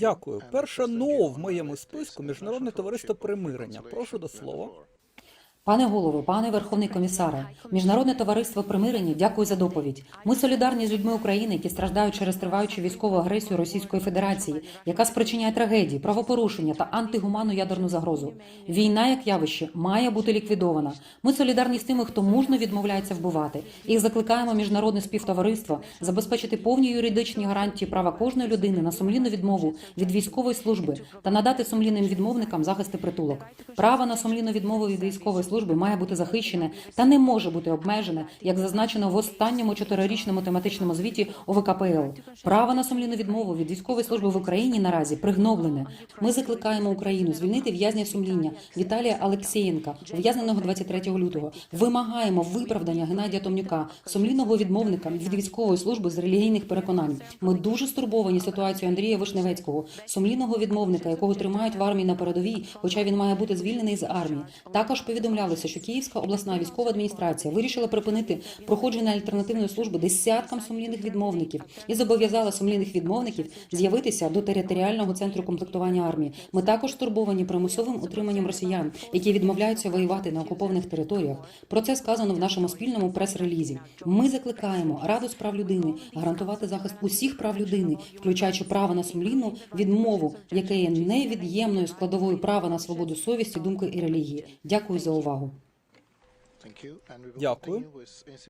Дякую. Перша НО в моєму списку міжнародне товариство примирення. Прошу до слова. Пане голово, пане Верховний комісаре, міжнародне товариство примирення, дякую за доповідь. Ми солідарні з людьми України, які страждають через триваючу військову агресію Російської Федерації, яка спричиняє трагедії, правопорушення та антигуманну ядерну загрозу. Війна як явище має бути ліквідована. Ми солідарні з тими, хто мужно відмовляється вбивати, і закликаємо міжнародне співтовариство забезпечити повні юридичні гарантії права кожної людини на сумлінну відмову від військової служби та надати сумлінним відмовникам захист і притулок. Право на сумлінну відмову від військової служби має бути захищене та не може бути обмежене, як зазначено в останньому чотирирічному тематичному звіті ОВКПЛ. Право на сумлінну відмову від військової служби в Україні наразі пригноблене. Ми закликаємо Україну звільнити в'язня сумління Віталія Алексєєнка, ув'язненого 23 лютого. Вимагаємо виправдання Геннадія Томнюка, сумлінного відмовника від військової служби з релігійних переконань. Ми дуже стурбовані ситуацією Андрія Вишневецького, сумлінного відмовника, якого тримають в армії на передовій, хоча він має бути звільнений з армії. Також повідомлялося, що Київська обласна військова адміністрація вирішила припинити проходження альтернативної служби десяткам сумлінних відмовників і зобов'язала сумлінних відмовників з'явитися до територіального центру комплектування армії. Ми також стурбовані примусовим утриманням росіян, які відмовляються воювати на окупованих територіях. Про це сказано в нашому спільному прес-релізі. Ми закликаємо Раду з прав людини гарантувати захист усіх прав людини, включаючи право на сумлінну відмову, яке є невід'ємною складовою права на свободу совісті, думки і релігії. Дякую за увагу. Will Дякую.